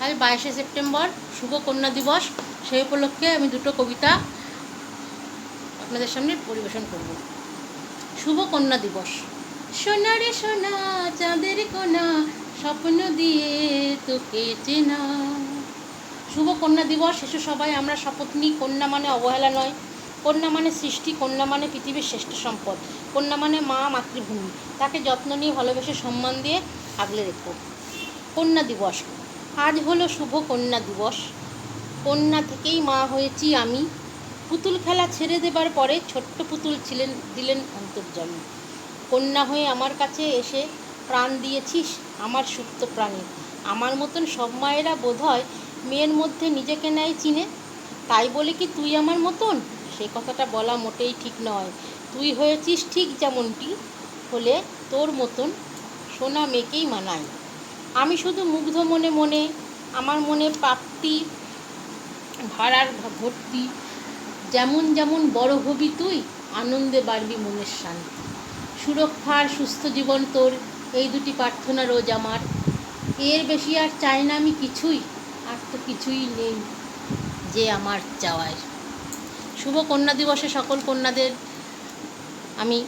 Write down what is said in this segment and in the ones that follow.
আজ বাইশে সেপ্টেম্বর শুভ কন্যা দিবস। সেই উপলক্ষে আমি দুটো কবিতা আপনাদের সামনে পরিবেশন করব। শুভ কন্যা দিবস। সোনা রে সোনা, চাঁদের কোনা, স্বপ্ন দিয়ে তোকে চেনা। শুভ কন্যা দিবস, এসে সবাই, আমরা শপথ নিই কন্যা মানে অবহেলা নয়। কন্যা মানে সৃষ্টি, কন্যা মানে পৃথিবীর শ্রেষ্ঠ সম্পদ। কন্যা মানে মা, মাতৃভূমি। তাকে যত্ন নিয়ে, ভালোবেসে, সম্মান দিয়ে আগলে রেখো। কন্যা দিবস। আজ হলো শুভ কন্যা দিবস। কন্যা থেকেই মা হয়েছি আমি। পুতুল খেলা ছেড়ে দেবার পরে ছোট্ট পুতুল ছিলেন, দিলেন অন্তর্জন্ম। কন্যা হয়ে আমার কাছে এসে প্রাণ দিয়েছিস, আমার সুপ্ত প্রাণী। আমার মতন সব মায়েরা বোধ হয় মেয়ের মধ্যে নিজেকে নেয় চিনে। তাই বলে কি তুই আমার মতন? সে কথাটা বলা মোটেই ঠিক নয়। তুই হয়েছিস ঠিক যেমনটি, হলে তোর মতন সোনা মেয়েকেই মানায়। আমি শুধু মুগ্ধ মনে মনে আমার মনে প্রাপ্তি, ভাড়ার ভর্তি যেমন যেমন বড় হবি তুই, আনন্দে বাড়বি মনের শান্তি। সুরক্ষার সুস্থ জীবন তোর, এই দুটি প্রার্থনা রোজ আমার। এর বেশি আর চাই না আমি কিছুই, আর তো কিছুই নেই যে আমার চাওয়ার। শুভ কন্যা দিবসে সকল কন্যাদের আমি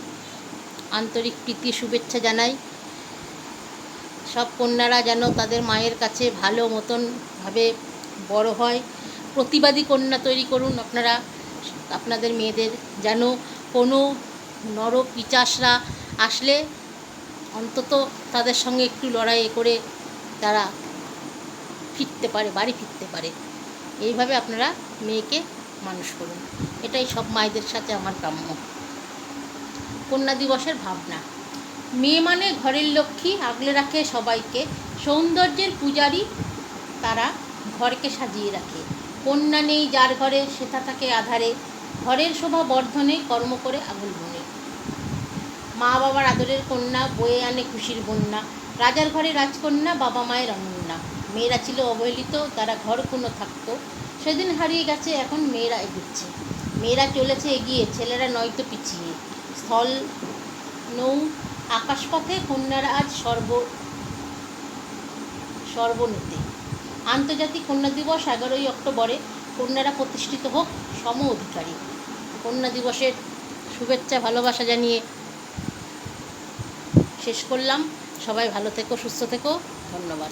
আন্তরিক প্রীতি, শুভেচ্ছা জানাই। সব কন্যারা যেন তাদের মায়ের কাছে ভালো মতনভাবে বড় হয়। প্রতিবাদী কন্যা তৈরি করুন আপনারা, আপনাদের মেয়েদের, যেন কোনো নর পিচাসরা আসলে অন্তত তাদের সঙ্গে একটু লড়াই করে তারা ফিরতে পারে, বাড়ি ফিরতে পারে। এইভাবে আপনারা মেয়েকে মানুষ করুন। এটাই সব মায়েদের সাথে আমার কাম্য। কন্যা দিবসের ভাবনা। মেয়ে মানে ঘরের লক্ষ্মী, আগলে রাখে সবাইকে। সৌন্দর্যের পূজারী তারা ঘরকে সাজিয়ে রাখে। কন্যা নেই যার ঘরে, সেটা থাকে আধারে। ঘরের শোভা বর্ধনে, কর্ম করে আগুন বনে মা বাবার আদরের কন্যা, বয়ে আনে খুশির বন্যা। রাজার ঘরে রাজকন্যা, বাবা মায়ের অনন্যা। মেয়েরা ছিল অবহেলিত, তারা ঘর কোনো থাকতো। সেদিন হারিয়ে গেছে, এখন মেয়েরা এগুচ্ছে। মেয়েরা চলেছে এগিয়ে, ছেলেরা নয়তো পিছিয়ে। স্থল, নৌ আকাশপথে কন্যারা আজ সর্ব, সর্বনীতি। আন্তর্জাতিক কন্যা দিবস এগারোই অক্টোবরে কন্যারা প্রতিষ্ঠিত হোক সম অধিকারী। কন্যা দিবসের শুভেচ্ছা, ভালোবাসা জানিয়ে শেষ করলাম। সবাই ভালো থেকো, সুস্থ থেকো। ধন্যবাদ।